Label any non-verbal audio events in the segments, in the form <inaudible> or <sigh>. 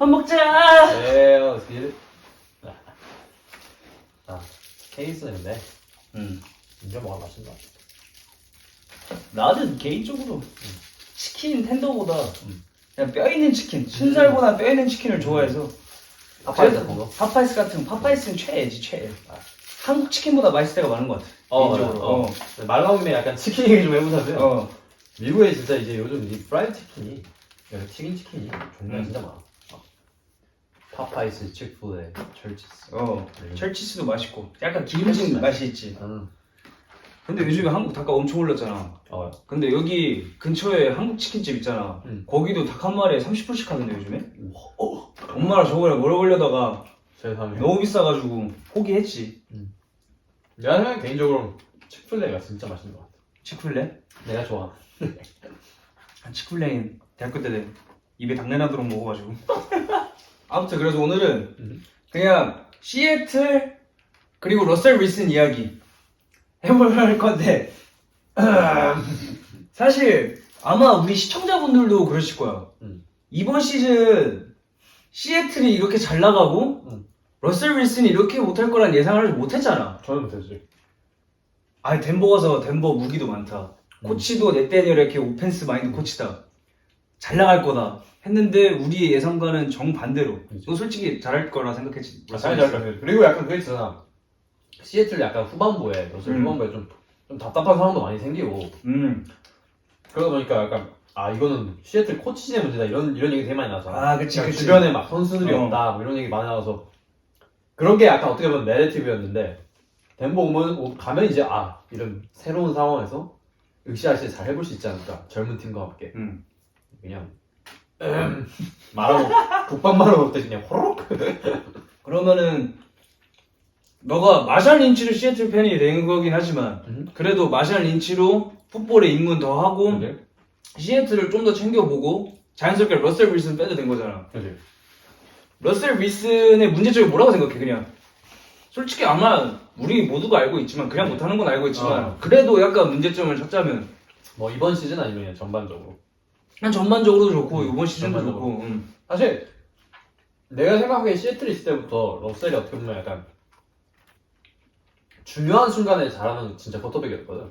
밥 먹자. 네, it. 아, 케이스는 근데 음. 인제 뭐가 같아. 나는 개인적으로 치킨 텐더보다 음. 그냥 뼈 있는 치킨, 순살보다 뼈 있는 치킨을 좋아해서 파파이스 같은 거? 파파이스 같은 거, 파파이스는 최애지 최애. 한국 치킨보다 맛있을 때가 많은 것 같아. 어, 개인적으로. 어. 말 나온 김에 약간 치킨 얘기 좀 해보자면 어. 어. 미국에 진짜 이제 요즘 이 프라이드 치킨이 튀긴 치킨이 종류가 음. 진짜 많아. 어. 파파이스, 치크플레, 철치스. 어. 음. 철치스도 맛있고 약간 기름진 철치스 맛이 있지. 음. 근데 요즘에 한국 닭가 엄청 올랐잖아. 어, 근데 여기 근처에 한국 치킨집 있잖아. 음. 거기도 닭 한 마리에 30불씩 하던데 요즘에? 어, 엄마랑 저번에 먹으려다가 세상에. 너무 비싸가지고 포기했지. 내가 생각엔 개인적으로 치크플레가 진짜 맛있는 것 같아. 치쿨레? 내가 좋아. 치쿨레인 대학교 때 입에 당내 나도록 먹어가지고. <laughs> 아무튼 그래서 오늘은 음. 그냥 시애틀 그리고 러셀 윌슨 이야기 해볼 건데 <laughs> 사실 아마 우리 시청자분들도 그러실 거야. 음. 이번 시즌 시애틀이 이렇게 잘 나가고 음. 러셀 윌슨이 이렇게 못할 거란 예상을 못했잖아. 저는 못했지. 아니 덴버 가서 덴버 무기도 많다. 음. 코치도 넷데니얼 이렇게 오펜스 마인드 코치다. 잘 나갈 거다. 했는데 우리의 예상과는 정반대로. 너 솔직히 잘할 거라 생각했지. 아, 잘 잘. 그리고 약간 그거 있잖아. 시애틀 약간 후반부에, 요즘 음. 후반부에 좀, 좀 답답한 상황도 많이 생기고, 음. 그러다 보니까 약간, 아, 이거는 시애틀 코치진의 문제다. 이런, 이런 얘기 되게 많이 나왔잖아. 아, 그치, 그러니까 그치. 주변에 막 선수들이 어. 없다. 뭐 이런 얘기 많이 나와서. 그런 게 약간 어떻게 보면 내레티브였는데, 덴버 오면, 오- 가면 이제, 아, 이런 새로운 상황에서 으쌰으쌰 잘 해볼 수 있지 않을까. 젊은 팀과 함께. 음. 그냥, 음, 말하고, 국밥 말하고 때 그냥 호록? <laughs> 그러면은 너가 마샬 린치로 시애틀 팬이 된 거긴 하지만 음. 그래도 마샬 린치로 풋볼에 입문 더 하고 그지? 시애틀을 좀 더 챙겨보고 자연스럽게 러셀 윌슨 빼도 된 거잖아. 그지? 러셀 윌슨의 문제점이 뭐라고 생각해 그냥? 솔직히 아마 우리 모두가 알고 있지만 그냥 못하는 건 알고 있지만 어. 그래도 약간 문제점을 찾자면 뭐 이번 시즌 아니면 그냥 전반적으로. 그냥 전반적으로도 좋고 음, 이번 시즌도 전반적으로. 좋고 음. 사실 내가 생각하기에 시애틀에 있을 때부터 러셀이 어떻게 보면 약간 중요한 순간에 잘하는 진짜 쿼터백이었거든.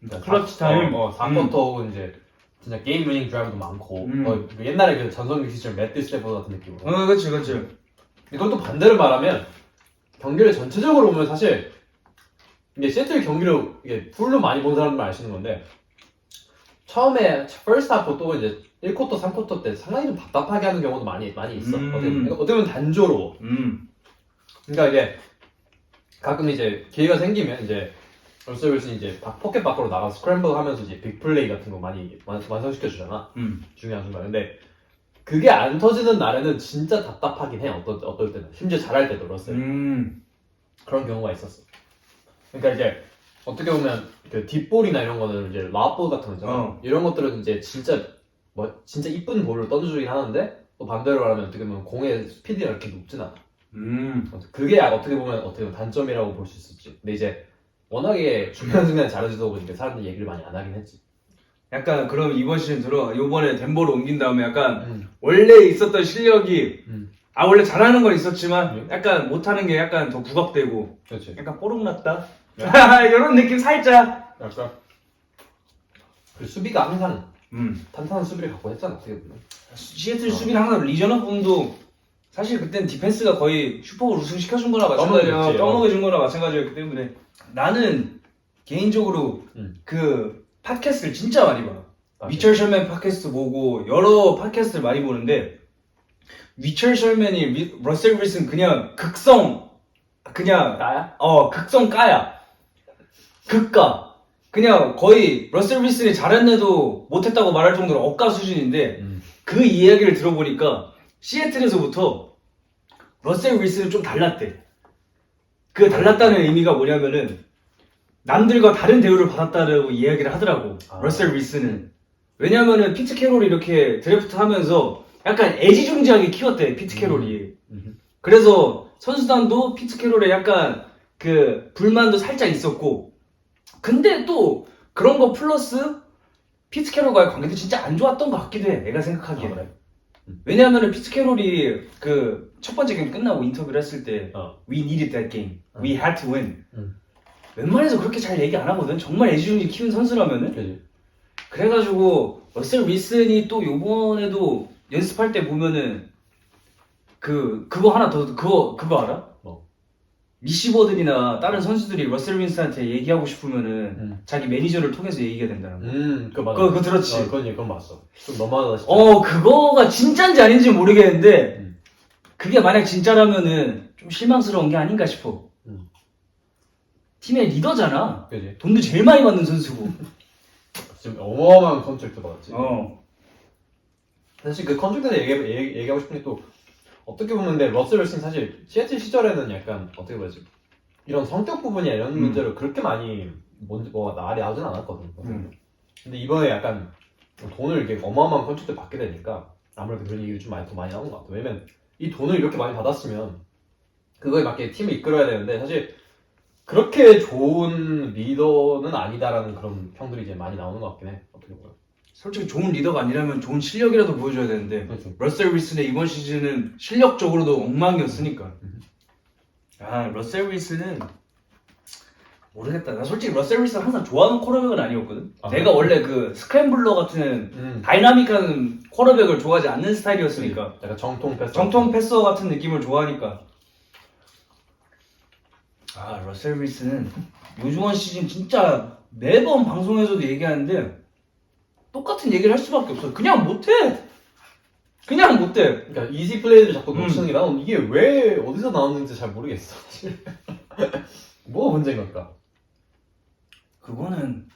그러니까 클러치 사- 타임. 어, 어 4쿼터 혹은 이제 진짜 게임 위닝 드라이브도 많고 음. 어, 그 옛날에 그 전성기 시절 매트 스테퍼 같은 느낌으로. 어 그치 그치 이건 또 반대로 말하면 경기를 전체적으로 보면 사실 이게 시애틀 경기를 이게 풀로 많이 본수 있는 건데 처음에 퍼스트 하프 또 이제 1쿼터, 3쿼터 때 상당히 좀 답답하게 하는 경우도 많이 많이 있어. 음. 어떻게 보면, 어떻게 보면 단조로워. 음. 그러니까 이게 가끔 이제 기회가 생기면 이제 러셀 윌슨이 이제 바- 포켓 밖으로 나가 서 스크램블 하면서 이제 빅 플레이 같은 거 많이 완- 완성시켜 주잖아. 음. 중요한 순간. 근데 그게 안 터지는 날에는 진짜 답답하긴 해. 어떨, 때- 어떨 때는. 심지어 잘할 때도 러셀. 음. 그런 경우가 있었어. 그러니까 이제 어떻게 보면 그 뒷볼이나 이런 거는 이제 라볼 같은 거 있잖아. 어. 이런 것들은 이제 진짜 뭐 진짜 이쁜 볼을 던져주긴 하는데 또 반대로 말하면 어떻게 보면 공의 스피드가 이렇게 높진 않아. 음. 그게 어떻게 보면 어떻게 보면 단점이라고 볼 수 있었지. 근데 이제 워낙에 중요한 순간에 잘해주다 보니까 사람들이 얘기를 많이 안 하긴 했지. 약간 그럼 이번 시즌 들어 요번에 덴버로 옮긴 다음에 약간 음. 원래 있었던 실력이 음. 아 원래 잘하는 건 있었지만 음. 약간 못하는 게 약간 더 부각되고 그렇지. 약간 뽀록났다 네. <laughs> 이런 느낌 살짝 약간 그 수비가 항상 음. 탄탄한 수비를 갖고 했잖아. 어떻게 보면. 시애틀 어. 수비는 항상 리저너 분도 사실 그땐 디펜스가 거의 슈퍼볼 우승 시켜준 거나 마찬가지야 떠먹였지, 어. 떠먹여준 거나 마찬가지였기 때문에 나는 개인적으로 음. 그 팟캐스트를 진짜 많이 봐 아, 위철 셜맨 팟캐스트 보고 여러 팟캐스트를 많이 보는데 위철 셜맨이 위- 러셀 윌슨 그냥 극성 그냥 나야? 어 극성 까야 극가 그냥 거의 러셀 윌슨이 잘했는데도 못했다고 말할 정도로 억가 수준인데 음. 그 이야기를 들어보니까 시애틀에서부터 러셀 윌슨은 좀 달랐대 그 달랐다는 의미가 뭐냐면은 남들과 다른 대우를 받았다고 이야기를 하더라고 아. 러셀 윌슨은 왜냐면은 피트 캐롤이 이렇게 드래프트 하면서 약간 애지중지하게 키웠대 피트 캐롤이 음. 그래서 선수단도 피트 캐롤에 약간 그 불만도 살짝 있었고 근데 또 그런 거 플러스 피트 캐롤과의 관계도 진짜 안 좋았던 것 같기도 해 내가 생각하기에 아, 그래? 음. 왜냐하면 피트 캐롤이 그 첫 번째 게임 끝나고 인터뷰를 했을 때 어. We needed that game. 음. We had to win. 음. 웬만해서 그렇게 잘 얘기 안 하거든. 정말 애지중지 키운 선수라면은. 그지. 그래가지고 러셀 윌슨이 또 요번에도 연습할 때 보면은 그 그거 하나 더 그거 그거 알아? 뭐? 리시버들이나 다른 선수들이 러셀 윌슨한테 얘기하고 싶으면은 음. 자기 매니저를 통해서 얘기가 된다는 거. 음, 그거 맞아. 그거, 그거 들었지? 어, 그건 그건 봤어. 좀 너무하다 싶어. 어 그거가 진짜인지 아닌지 모르겠는데 음. 그게 만약 진짜라면은 좀 실망스러운 게 아닌가 싶어. 음. 팀의 리더잖아. 그지. 돈도 제일 많이 받는 선수고. <laughs> 지금 어마어마한 컨트랙트 받았지. 어. 사실 그 컨트랙트 얘기, 얘기, 얘기하고 싶은 게 또 어떻게 보면 근데 러셀 윌슨 사실 시애틀 시절에는 약간 어떻게 보지 이런 성격 부분이나 이런 음. 문제로 그렇게 많이 뭔지 뭐가 말이 나오진 않았거든. 음. 근데 이번에 약간 돈을 이렇게 어마어마한 컨트랙트 받게 되니까 아무래도 그런 얘기를 좀 많이 더 많이 나오는 것 같아. 왜냐면 이 돈을 이렇게 많이 받았으면 그거에 맞게 팀을 이끌어야 되는데 사실 그렇게 좋은 리더는 아니다라는 그런 평들이 이제 많이 나오는 것 같긴 해. 어떻게 보면. 솔직히 좋은 리더가 아니라면 좋은 실력이라도 보여줘야 되는데 그렇죠. 러셀 윌슨의 이번 시즌은 실력적으로도 엉망이었으니까. 음. 아 러셀 윌슨은 모르겠다. 나 솔직히 러셀 윌슨 항상 좋아하는 쿼터백은 아니었거든. 아, 내가 원래 그 스크램블러 같은 음. 다이나믹한 쿼터백을 좋아하지 않는 스타일이었으니까 약간 정통 패스. 정통 패서 같은 느낌을 좋아하니까. 아 러셀 윌슨은 요중한 시즌 진짜 매번 방송에서도 얘기하는데 똑같은 얘기를 할 수밖에 없어. 그냥 못해. 그냥 못해. 그러니까 이지 플레이를 자꾸 음. 놓치는 게 나는 이게 왜 어디서 나오는지 잘 모르겠어. 사실. <laughs> 뭐가 문제인 걸까? 그거는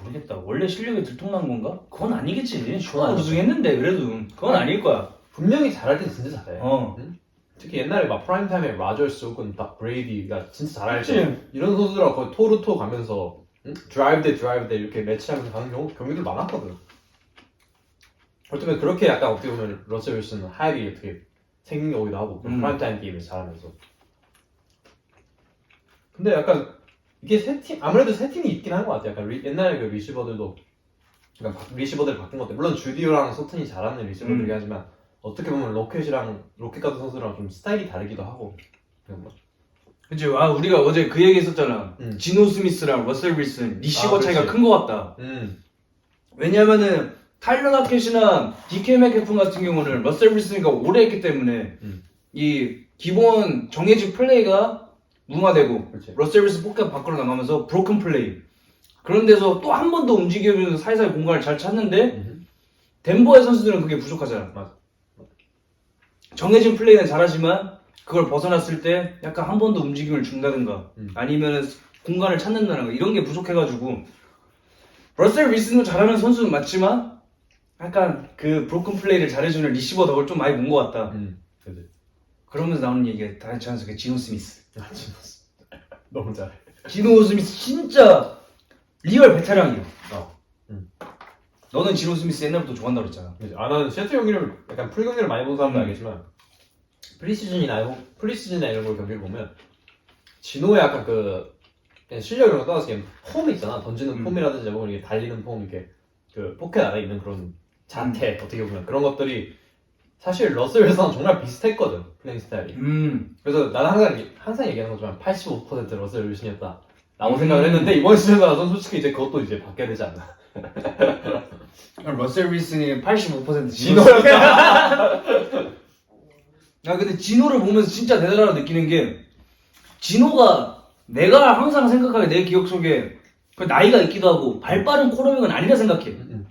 모르겠다. 원래 실력이 들통난 건가? 그건 아니겠지. 그건 아니지. 우승했는데 그래도 그건 아닐 거야. 분명히 잘할 때 진짜 잘해. 어. 특히 옛날에 막 프라임 타임에 라저스 혹은 딱 브레이디가 진짜 잘할 때 그치. 이런 선수들하고 거의 토르토 가면서 응? 드라이브 대 드라이브 대 이렇게 매치하면서 가는 경우 경기들 많았거든. 어쩌면 그렇게 약간 어떻게 보면 러셀 윌슨은 하이리 어떻게 생긴 거기도 하고 음. 프라임 타임 게임을 잘하면서. 근데 약간 이게 세 팀 아무래도 세 팀이 있긴 한 것 같아. 약간 리- 옛날에 그 리시버들도 그러니까 바- 리시버들 바꾼 것들 물론 주디오랑 소튼이 잘하는 리시버들이긴 음. 하지만 어떻게 보면 로켓이랑 로켓 같은 선수랑 좀 스타일이 다르기도 하고. 그냥 뭐. 그치. 아 우리가 어제 그 얘기 했었잖아. 음. 지노 스미스랑 러셀 윌슨 리시버 아, 차이가 그치. 큰것 같다. 음. 왜냐면은 타일러 나켓이나 DK 맥케픈 같은 경우는 러셀 윌슨이가 오래 했기 때문에 음. 이 기본 정해진 플레이가 무마되고 그렇지. 러셀 윌슨 포켓 밖으로 나가면서 브로큰 플레이 그런 데서 또 한 번 더 움직이면서 사이사이 공간을 잘 찾는데 음. 덴버의 선수들은 그게 부족하잖아. 맞아. 정해진 플레이는 잘하지만 그걸 벗어났을 때 약간 한 번 더 움직임을 준다든가 음. 아니면 공간을 찾는다든가 이런 게 부족해가지고 러셀 윌슨은 잘하는 선수는 맞지만 약간 그 브로큰 플레이를 잘해주는 리시버 덕을 좀 많이 본 것 같다. 음. 그러면서 나오는 얘기가 다 자연스럽게 지노 스미스. 아, 진짜. <laughs> 너무 잘해. 지노 스미스 진짜 리얼 베테랑이야. 어. 음. 너는 지노 스미스 옛날부터 좋아한다고 그랬잖아. 아 나는 시애틀 경기를 약간 프리 경기를 많이 본 사람도 음. 알겠지만 프리시즌이나 프리시즌이나 이런 걸 경기를 보면 진호의 약간 그 그냥 실력 이런 거 떠나서 그냥 폼 있잖아. 던지는 음. 폼이라든지 혹은 이게 달리는 폼 이렇게 그 포켓 안에 있는 그런 자태 어떻게 보면 그런 것들이 사실 러셀 윌슨랑 정말 비슷했거든 플레잉 스타일이. 음. 그래서 나는 항상 얘기- 항상 얘기하는 거지만 85% 러셀 윌슨이었다. 라고 음. 생각을 했는데 이번 시즌 가서 솔직히 이제 그것도 이제 바뀌어야 되지 않나. <laughs> 러셀 윌슨이 85% 진호였다. <laughs> 아 근데 진호를 보면서 진짜 대단하다고 느끼는 게 진호가 내가 항상 생각하게 내 기억 속에 그 나이가 있기도 하고 발 빠른 코너백은 아니라 생각해. 음,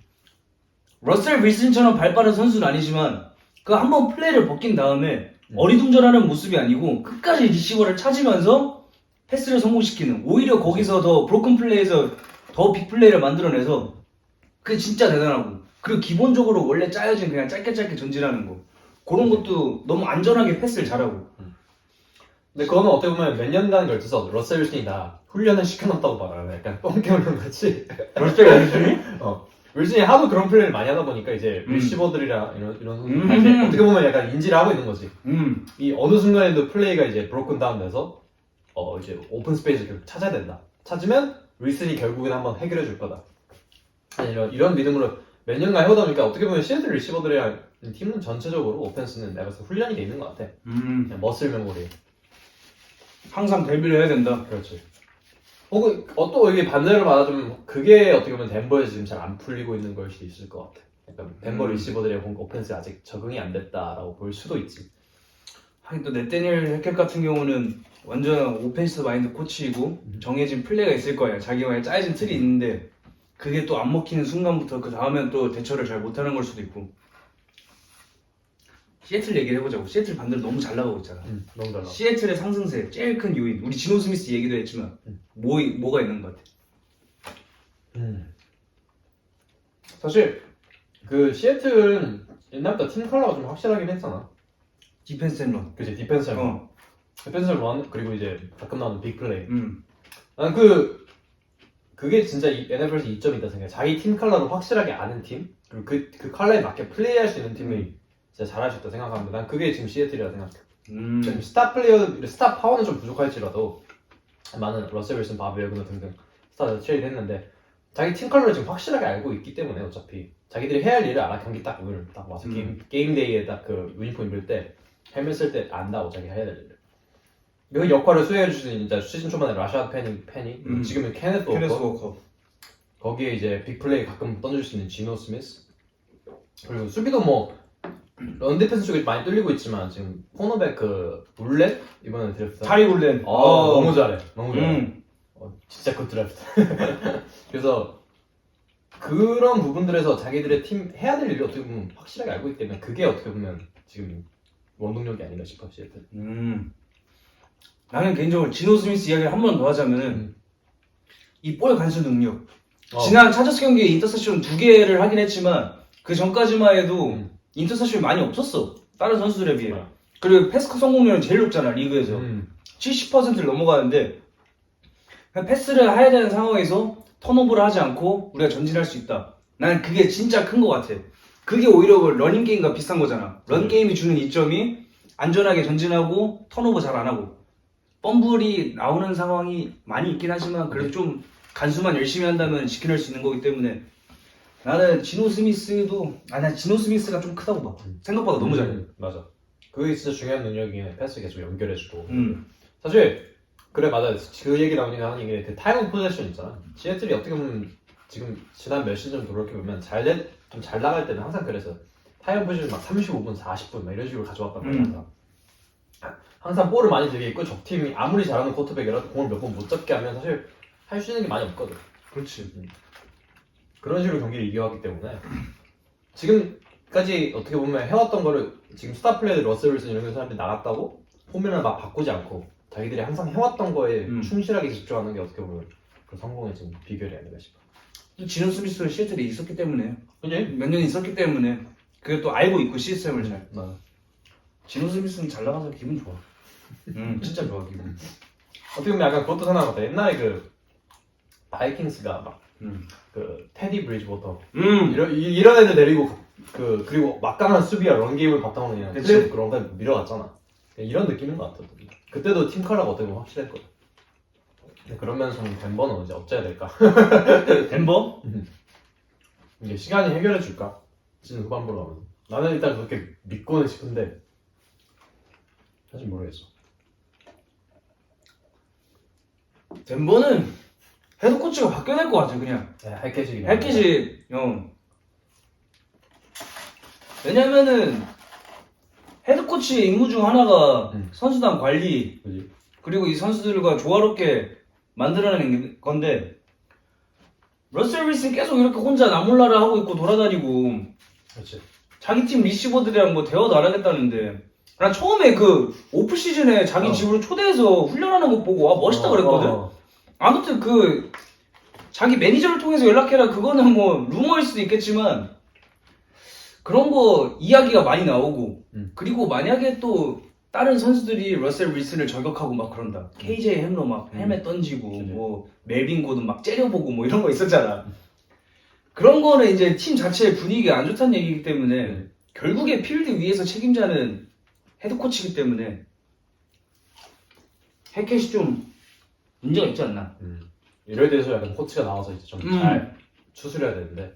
러셀 윌슨처럼 발 빠른 선수는 아니지만 그 한 번 플레이를 벗긴 다음에 음. 어리둥절하는 모습이 아니고 끝까지 리시버를 찾으면서 패스를 성공시키는 오히려 거기서 더 브로큰 플레이에서 더 빅 플레이를 만들어내서 그게 진짜 대단하고 그리고 기본적으로 원래 짜여진 그냥 짧게 짧게 전진하는 거 그런 것도 너무 안전하게 패스를 잘하고 근데 그거는 어떻게 보면 몇 년간 걸쳐서 러셀 윌슨이 다 훈련을 시켜놨다고 봐라. 약간 똥개훈련 같이. 러셀 윌슨이? 윌슨이 하도 그런 플레이를 많이 하다 보니까 이제 음. 리시버들이랑 이런 이런 선수들 음. 어떻게 보면 약간 인지를 하고 있는 거지. 음 이 어느 순간에도 플레이가 이제 브로큰 다운 돼서 어 이제 오픈 스페이스를 계속 찾아야 된다. 찾으면 윌슨이 결국엔 한번 해결해 줄 거다. 이런 이런 믿음으로 몇 년간 해오다 보니까 어떻게 보면 시애틀 리시버들이랑 팀은 전체적으로 오펜스는 내가 봤을 때 훈련이 돼 있는 것 같아. 음, 그냥 머슬 메모리. 항상 데뷔를 해야 된다. 그렇지. 혹은 어, 또 이게 반대로 받아주면 그게 어떻게 보면 덴버에서 지금 잘 안 풀리고 있는 걸 수도 있을 것 같아. 약간 덴버 음. 리시버들의 뭔가 오펜스가 아직 적응이 안 됐다라고 볼 수도 있지. 하긴 또 네테니엘 헬켓 같은 경우는 완전 오펜스 마인드 코치이고 음. 정해진 플레이가 있을 거야. 자기만의 짜여진 틀이 있는데 그게 또 안 먹히는 순간부터 그 다음엔 또 대처를 잘 못하는 걸 수도 있고. 시애틀 얘기를 해보자고. 시애틀 반대로 너무 잘 나가고 있잖아. 음, 너무 달라. 시애틀의 상승세 제일 큰 요인. 우리 지노 스미스 얘기도 했지만 음. 뭐 뭐가 있는 것 같아. 음. 사실 그 시애틀은 옛날부터 팀 컬러가 좀 확실하긴 했잖아. 디펜스 앤 런. 그치 디펜스 어. 어. 디펜스 런 그리고 이제 가끔 나오는 빅 플레이. 음. 난그 그게 진짜 이 NFL에서 이점이 있다 생각해. 자기 팀 컬러를 확실하게 아는 팀 그리고 그, 그 컬러에 맞게 플레이할 수 있는 팀이 음. 진짜 잘할 수 있다 생각하는데 난 그게 지금 시애틀이라 생각해. 음. 스타 플레이어, 스타 파워는 좀 부족할지라도 많은 러셀 윌슨, 바비 웨그너 등등 스타들 트레이드 했는데 자기 팀 컬러를 지금 확실하게 알고 있기 때문에 어차피 자기들이 해야 할 일을 알아 경기 딱 오늘 딱 와서 음. 게임 게임 데이에 딱 그 유니폼 입을 때 헬멧 쓸 때 안다고 자기 해야 될 일을 그 역할을 수행해 주신 진짜 시즌 초반에 라샤드 페니 페니 음. 지금은 케네스 케네스 워커 워커. 거기에 이제 빅플레이 가끔 던져줄 수 있는 지노 스미스 그리고 수비도 뭐 런디펜스 쪽이 많이 뚫리고 있지만 지금 코너백 그 울렛 이번에 드래프트 타리 굴렌. 어, 너무 잘해 너무 잘해 음. 어, 진짜 굿 드래프트 <laughs> 그래서 그런 부분들에서 자기들의 팀 해야 될 일을 어떻게 보면 확실하게 알고 있기 때문에 그게 어떻게 보면 지금 원동력이 아닌가 싶어 시애틀 음. 나는 개인적으로 지노 스미스 이야기를 한 번 더 하자면은 음. 이볼 간수 능력. 어. 지난 차저스 경기에 인터셉션 두 개를 하긴 했지만 그 전까지만 해도 음. 인터셉션이 많이 없었어. 다른 선수들에 비해. 어. 그리고 패스 성공률은 제일 높잖아 리그에서. 음. 70%를 넘어가는데 그냥 패스를 해야 되는 상황에서 턴오버를 하지 않고 우리가 전진할 수 있다. 나는 그게 진짜 큰 것 같아. 그게 오히려 그 러닝 게임과 비슷한 거잖아. 런 음. 게임이 주는 이점이 안전하게 전진하고 턴오버 잘 안 하고 펌블이 나오는 상황이 많이 있긴 하지만 그래도 좀 간수만 열심히 한다면 지켜낼 수 있는 거기 때문에 나는 지노 스미스도 아나 지노 스미스가 좀 크다고 봐. 생각보다 너무 잘해. 음, 맞아 그게 진짜 중요한 능력이긴 해 패스 계속 연결해주고 음. 사실 그래 맞아 그 얘기 나오니까 하는 얘기 그 오브 포제션 있잖아 시애틀이 어떻게 보면 지금 지난 몇 시즌 돌이켜보면 잘좀 잘 나갈 때는 항상 그래서 오브 포제션 막 35분 40분 막 이런 식으로 가져왔단 말이야 음. 항상. 볼을 많이 들게 있고 적 팀이 아무리 잘하는 쿼터백이라도 공을 몇 번 못 잡게 하면 사실 할 수 있는 게 많이 없거든 그렇지. 그런 식으로 경기를 이겨왔기 때문에 지금까지 어떻게 보면 해왔던 거를 지금 스타 플레이들 러셀 윌슨 이런 사람들이 나갔다고 포뮬을 막 바꾸지 않고 자기들이 항상 해왔던 거에 음. 충실하게 집중하는 게 어떻게 보면 그 성공의 지금 비결이 아닌가 싶어. 지노 스미스도 시애틀에 있었기 때문에 그지? 몇년 있었기 때문에 그게 또 알고 있고 시스템을 잘. 맞아. 지노 스미스는 잘 나가서 기분 좋아. 음, 진짜 좋아 기분. 어떻게 보면 약간 그것도 생각나다. 옛날에 그 바이킹스가 막 음. 그 테디 브리즈워터 음. 이런 이- 이런 애들 데리고 그 그리고 막강한 수비와 런 게임을 바탕으로 그냥 그치. 그런 거 밀어갔잖아. 이런 느낌인 것 같아. 그때도 팀 컬러가 어떻게 보면 확실했거든. 근데 그런 면에서는 덴버는 이제 어째야 될까? <laughs> 덴버? 이게 시간이 해결해 줄까? 시즌 후반부로 가면 나는 일단 그렇게 믿고는 싶은데 사실 모르겠어. 덴버는 헤드 코치가 바뀌어야 될 것 같아 그냥. 네, 할게지긴 헬키지 형. 왜냐면은 헤드 코치의 임무 중 하나가 음. 선수단 관리 그지? 그리고 이 선수들과 조화롭게 만들어내는 건데 러셀 윌슨 계속 이렇게 혼자 나몰라라 하고 있고 돌아다니고 그렇지. 자기 팀 리시버들이랑 뭐 대화도 안 하겠다는데 난 처음에 그 오프 시즌에 자기 어. 집으로 초대해서 훈련하는 거 보고 와 멋있다 그랬거든. 어, 아무튼 그 자기 매니저를 통해서 연락해라 그거는 뭐 루머일 수도 있겠지만 그런 거 이야기가 많이 나오고 음. 그리고 만약에 또 다른 선수들이 러셀 윌슨을 저격하고 막 그런다 KJ 햄러 막 음. 헬멧 던지고 그치. 뭐 멜빈 고든 막 째려보고 뭐 이런 거 있었잖아 그런 거는 이제 팀 자체의 분위기가 안 좋다는 얘기이기 때문에 음. 결국에 필드 위에서 책임자는 헤드코치이기 때문에 해켓이 좀 문제가 있지 않나 음. 이럴 때서 약간 코치가 나와서 이제 좀 음. 잘 추스려야 되는데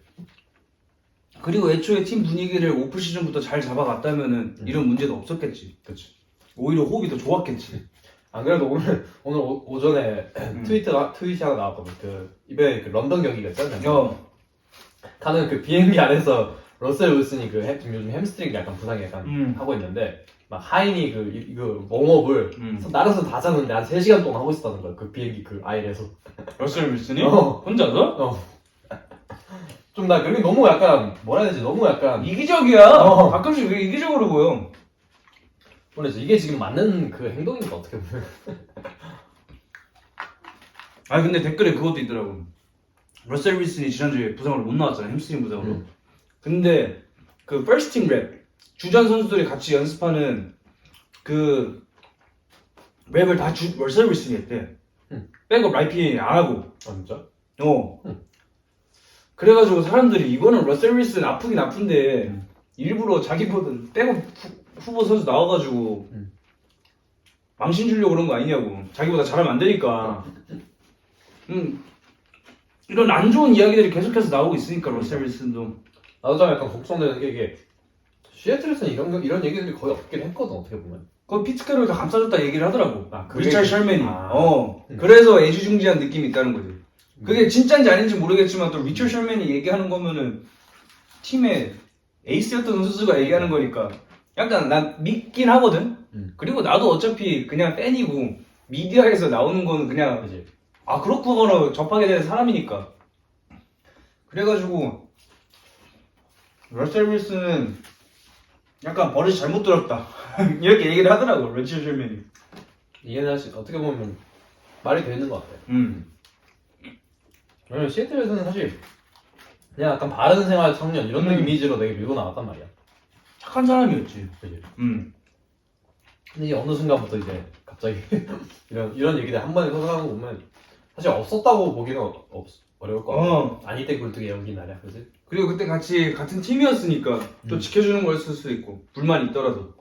그리고 애초에 팀 분위기를 오프 시즌부터 잘 잡아갔다면은 이런 문제도 없었겠지. 그치. 오히려 호흡이 더 좋았겠지. 안 그래도 오늘 오늘 오, 전에 음. 트위트 트윗이 하나 나왔거든. 그 이번에 그 런던 경기가 있잖아요. 어, 가는 그 비행기 안에서 러셀 윌슨이 그 햄- 지금 요즘 햄스트링 약간 부상이 약간 음. 하고 있는데 막 하인이 그 이- 이거 웜업을 음. 날아서 다 자는데 한 3시간 동안 하고 있었다는 거야. 그 비행기 그 아일에서. 러셀 윌슨이 어. 혼자서 어. 좀나 그게 너무 약간 뭐라 해야 되지? 너무 약간 이기적이야. 어. 가끔씩 왜 이기적으로 보여. 모르겠어. 이게 지금 맞는 그 행동인가 어떻게 보면. <laughs> 아니 근데 댓글에 그것도 있더라고. 러셀 윌슨이 지난주에 부상으로 못 나왔잖아. 햄스트링 부상으로. 음. 근데 그 퍼스트 팀랩 주전 선수들이 같이 연습하는 그 랩을 다 주, 윌슨이 했대. 음. 백업 라이피 안 하고. 아 진짜? 어. 음. 그래가지고 사람들이 이거는 러셀 윌슨 아프긴 아픈데 음. 일부러 자기보다 백업 후, 후보 선수 나와가지고 음. 망신 주려고 그런 거 아니냐고. 자기보다 잘하면 안 되니까. 음. 이런 안 좋은 이야기들이 계속해서 나오고 있으니까 러셀 윌슨도. 나도 좀 약간 걱정되는 게 이게 시애틀에서는 이런 거- 이런 얘기들이 거의 없긴 했거든 어떻게 보면. 그 피트캐롤도 감싸줬다 얘기를 하더라고. 아, 그 리찰 얘기? 셜맨이. 아. 어. 음. 그래서 애지중지한 느낌이 있다는 거지. 그게 진짜인지 아닌지 모르겠지만 또 리처 셜맨이 얘기하는 거면은 팀의 에이스였던 선수가 얘기하는 거니까 약간 난 믿긴 하거든. 음. 그리고 나도 어차피 그냥 팬이고 미디어에서 나오는 거는 그냥 그지. 아 그렇구나 접하게 되는 사람이니까. 그래가지고 러셀 윌슨은 약간 버릇이 잘못 들었다 <laughs> 이렇게 얘기를 하더라고 리처 셜맨이. 이해는 할수 어떻게 보면 말이 되는 것 같아. 음. 왜냐면 시애틀에서는 사실 그냥 약간 바른 생활 청년 이런 음. 이미지로 되게 밀고 나왔단 말이야. 착한 사람이었지. 그지. 음. 근데 이게 어느 순간부터 이제 갑자기 <laughs> 이런 이런 얘기들 한 번에 터져가는 거 보면 사실 없었다고 보기는 어, 없, 어려울 것 같아. 어. 아니 때 굴뚝에 연기 날이야, 그지? 그리고 그때 같이 같은 팀이었으니까 또 음. 지켜주는 거였을 수도 있고 불만 있더라도.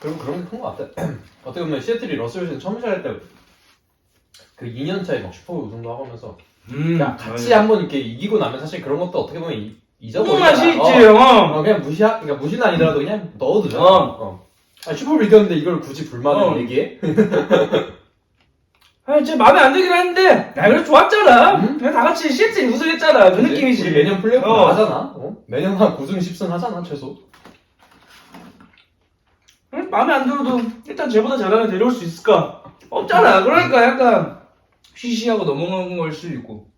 그럼 그런 게 큰 것 같아. <clears throat> 어떻게 보면 시애틀이 러셀 윌슨 처음 시작할 때그 2년 차에 막 슈퍼볼 우승도 하고 하면서 음. 그냥 같이 한번 이렇게 이기고 나면 사실 그런 것도 어떻게 보면 이- 잊어버리잖아. 맛이 있지, 어. 어. 어, 그냥 무시하, 그러니까 무시는 아니더라도 그냥 넣어도 되잖아. 어. 어. 아니, 슈퍼볼 이겼는데 이걸 굳이 불만을 어. 얘기해? <laughs> 아니, 제 마음에 안 들긴 했는데, 야, 그래 좋았잖아. 음? 그냥 다 같이 시애틀 우승했잖아. 그 느낌이지. 우리 매년 플레이오프 어. 나가잖아. 어? 매년 한 9승 10승 하잖아, 최소. 응? 마음에 안 들어도 일단 쟤보다 잘하면 데려올 수 있을까? 없잖아. 그러니까 약간 쉬쉬하고 넘어간 걸 수도 있고.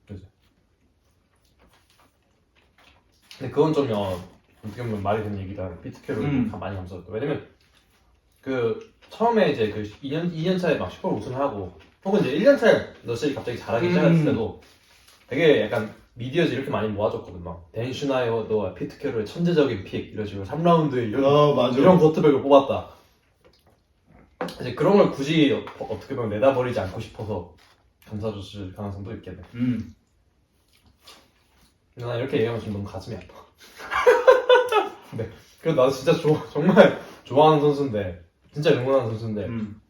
근데 그건 좀 어, 어떻게 보면 말이 되는 얘기다. 피트캐롤 음. 가 많이 감사했다. 왜냐면 그 처음에 이제 그 2년 2년 차에 막 슈퍼볼 우승하고 혹은 이제 1년 차에 러셀이 갑자기 잘하기 음. 시작했을 때도 되게 약간 미디어에서 이렇게 많이 모아줬거든 막. 댄 슈나이어도 피트캐롤의 천재적인 픽 이런 식으로 3라운드에 이런 아 맞아. 이런 버트백을 뽑았다. 이제 그런 걸 굳이 어, 어떻게 보면 내다버리지 않고 싶어서 감사줬을 가능성도 있겠네. 음. 근데 난 이렇게 얘기하면 좀 너무 가슴이 아파. <laughs> 네. 그래도 나도 진짜 좋아, 정말 좋아하는 선수인데, 진짜 응원하는 선수인데, 음.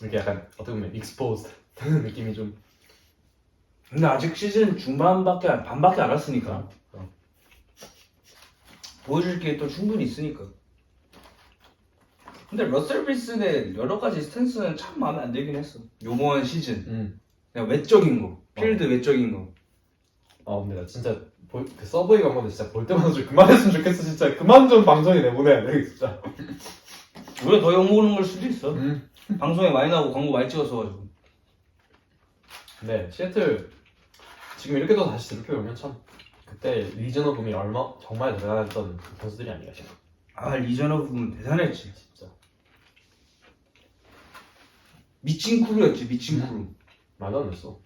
이렇게 약간 어떻게 보면 익스포즈 되는 느낌이 좀. 근데 아직 시즌 중반밖에, 안- 반밖에 안 왔으니까. 어. 보여줄 게 또 충분히 있으니까. 근데 러셀 빌슨의 여러 가지 스탠스는 참 마음에 안 들긴 했어. 요번 시즌. 음. 그냥 외적인 거. 필드 외적인 거. 아 근데 나 진짜 볼- 그 서브웨이 간 건데 진짜 볼 때마다 좀 그만했으면 좋겠어 진짜 그만 좀 방송에 내보내야 돼 진짜. 우리가 더 욕먹는 걸 수도 있어. 음. 방송에 많이 나오고 광고 많이 찍어서 가지고. 네 시애틀 지금 이렇게 또 다시 들켜보면 참 그때 리저너붐이 얼마 정말 대단했던 그 선수들이 아닌가 싶어. 아 리저너 부분 대단했지. 진짜. 미친 크루였지 미친 음. 크루. 말도 안 됐어.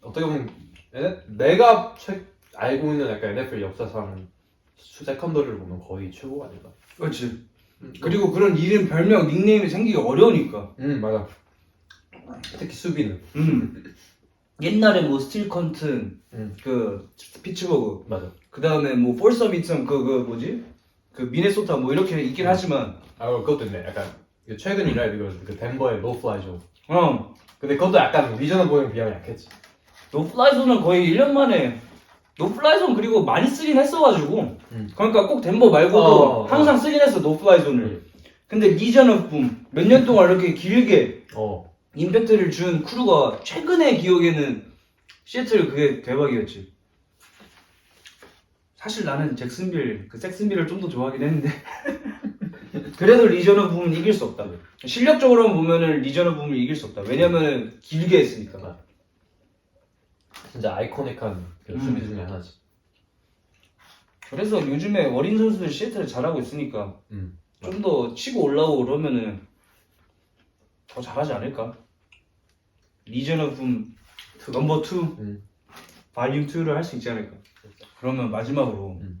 어떻게 보면 내- 내가 최, 알고 있는 약간 NFL 역사상 수 세컨더리를 보면 거의 최고가 아닌가. 그렇지. 음, 그리고 그런 이름 별명 닉네임이 생기기 어려우니까. 음 맞아. 특히 수비는 음. 옛날에 뭐 스틸 컨튼, 음. 그 피츠버그, 맞아. 그 다음에 뭐 폴서비튼 그, 그 뭐지? 그 미네소타 뭐 이렇게 있긴 하지만, 아 그것도 있네. 약간 이거 최근이라 이거 그 덴버의 노플라이죠. 어, 근데 그것도 약간 리저너 보행 비하면 약했지. 노플라이즈는 거의 1년 만에 노플라이 존 그리고 많이 쓰긴 했어가지고. 음. 그러니까 꼭 덴버 말고도 어, 어. 항상 쓰긴 했어 노플라이 존을. 근데 리전 오브 붐 몇 년 동안 이렇게 길게 어. 임팩트를 준 크루가 최근의 기억에는 시애틀 그게 대박이었지. 사실 나는 잭슨빌 그 잭슨빌을 좀 더 좋아하긴 했는데. <laughs> 그래도 리전 오브 붐은 이길 수 없다. 실력적으로만 보면은 리전 오브 붐을 이길 수 없다. 왜냐면은 길게 했으니까 진짜 아이코닉한 그 음. 수비 중에 하나지. 그래서 요즘에 어린 선수들 시애틀을 잘하고 있으니까 음. 좀 더 치고 올라오고 그러면은 더 잘하지 않을까? 리전 오브 붐 넘버 2 음. 발륨 2를 할 수 있지 않을까? 그러면 마지막으로 음.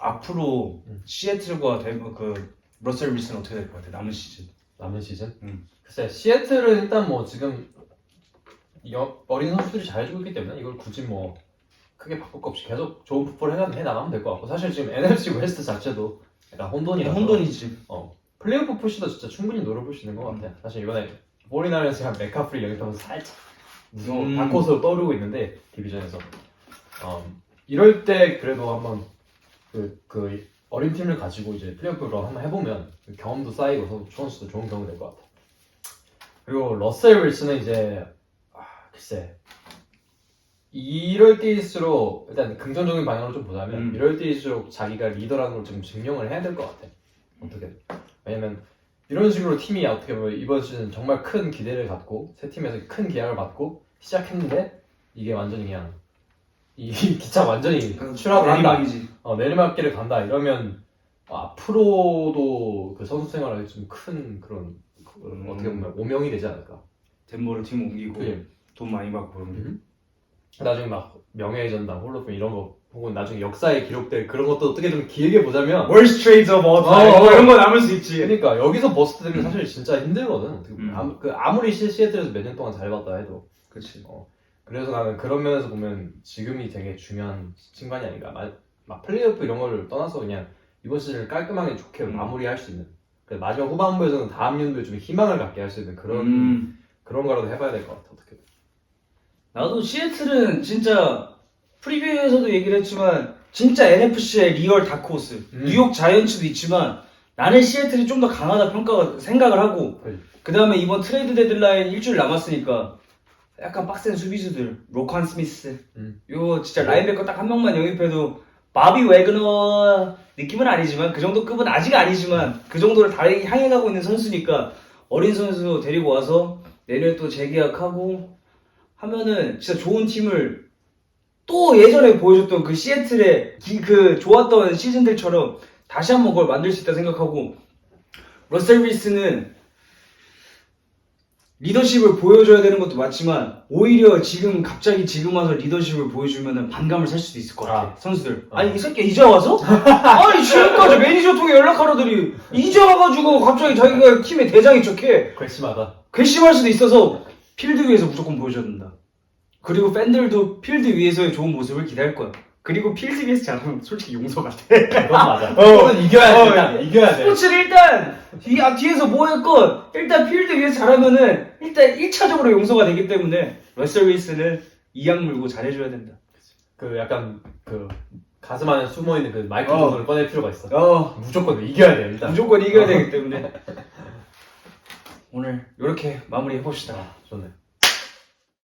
앞으로 음. 시애틀과 그 러셀 윌슨 어떻게 될 것 같아? 남은 시즌. 남은 시즌? 음. 글쎄 시애틀은 일단 뭐 지금 여- 어린 선수들이 잘해주고 있기 때문에 이걸 굳이 뭐 크게 바꿀 거 없이 계속 좋은 풋볼을 해, 해 나가면 될 것 같고. 사실 지금 NFC 웨스트 자체도 약간 혼돈이라서 혼돈이지. 플레이오프 푸시도 진짜 충분히 노려볼 수 있는 것 같아 사실 이번에 보리나르스가 메카프리 영입하면서 살짝 무서운 음. 다코스로 떠오르고 있는데 디비전에서. 어, 이럴 때 그래도 한번 그, 그 어린 팀을 가지고 이제 플레이오프로 한번 해보면 그 경험도 쌓이고 선- 선수도 좋은 경험이 될 것 같아 그리고 러셀 윌슨은 이제 아, 글쎄. 이럴 때일수록 일단 긍정적인 방향으로 좀 보자면 음. 이럴 때일수록 자기가 리더라는 걸 좀 증명을 해야 될 것 같아. 어떻게. 왜냐면 이런 식으로 팀이 어떻게 보면 이번 시즌 정말 큰 기대를 갖고 세 팀에서 큰 기약을 받고 시작했는데 이게 완전히 그냥 이 <laughs> 기차 완전히 추락을 한다. 내리막이지. 어, 내리막길을 간다. 이러면 앞으로도 그 선수 생활에 좀 큰 그런 그 음. 어떻게 보면 오명이 되지 않을까. 덴버로 팀 옮기고. 그게 돈 많이 받고 그런 게. 음. 나중에 막 명예의 전당 홀로폰 이런 거 혹은 나중에 역사에 기록될 그런 것도 어떻게 좀 길게 보자면 Worst trades of all time. 뭐 이런 거 남을 수 있지. 그러니까 여기서 버스트 되면 사실 진짜 힘들거든 어떻게 보면 음. 아무, 그 아무리 시- 시애틀에서 몇 년 동안 잘해봤다 해도 그렇지. 그래서 나는 그런 면에서 보면 지금이 되게 중요한 순간이 아닌가 막, 막 플레이오프 이런 거를 떠나서 그냥 이번 시즌을 깔끔하게 좋게 음. 마무리할 수 있는 그 마지막 후반부에서는 다음 연도에 좀 희망을 갖게 할 수 있는 그런 음. 그런 거라도 해봐야 될 것 같아 어떻게 나도 시애틀은 진짜 프리뷰에서도 얘기를 했지만 진짜 NFC의 리얼 다크호스 음. 뉴욕 자이언츠도 있지만 나는 시애틀이 좀 더 강하다 평가 생각을 하고 그래. 그 다음에 이번 트레이드 데드라인 일주일 남았으니까 약간 빡센 수비수들 로칸 스미스 음. 요 진짜 라인베커 딱 한 명만 영입해도 바비 웨그너 느낌은 아니지만 그 정도 급은 아직 아니지만 그 정도를 다 향해 가고 있는 선수니까 어린 선수 데리고 와서 내년에 또 재계약하고 하면은 진짜 좋은 팀을 또 예전에 보여줬던 그 시애틀의 기- 그 좋았던 시즌들처럼 다시 한번 그걸 만들 수 있다 생각하고 러셀 윌스는 리더십을 보여줘야 되는 것도 맞지만 오히려 지금 갑자기 지금 와서 리더십을 보여주면 반감을 살 수도 있을 것 같아 아. 선수들 어. 아니 이 새끼 이제 와서? <laughs> 아니 지금까지 매니저 통해 연락하러더니 이제 와가지고 갑자기 자기가 팀의 대장인 척해 괘씸하다 괘씸할 수도 있어서 필드 위에서 무조건 보여줘야 된다. 그리고 팬들도 필드 위에서의 좋은 모습을 기대할 거야. 그리고 필드 위에서 잘하면 솔직히 용서 같아. 그건 맞아 <laughs> 어. 그건 이겨야 돼 어. 일단 이겨야 돼 스포츠를 일단 뒤, 아, 뒤에서 뭐 했건 일단 필드 위에서 잘하면은 일단 1차적으로 용서가 되기 때문에 러셀 윌스는 이악 물고 잘해줘야 된다. 그 약간 그 가슴 안에 숨어 있는 그 마이크 어. 부분을 꺼낼 필요가 있어 어, 무조건 이겨야 돼 일단 무조건 이겨야 되기 때문에 <laughs> 오늘 이렇게 마무리 해봅시다. 좋네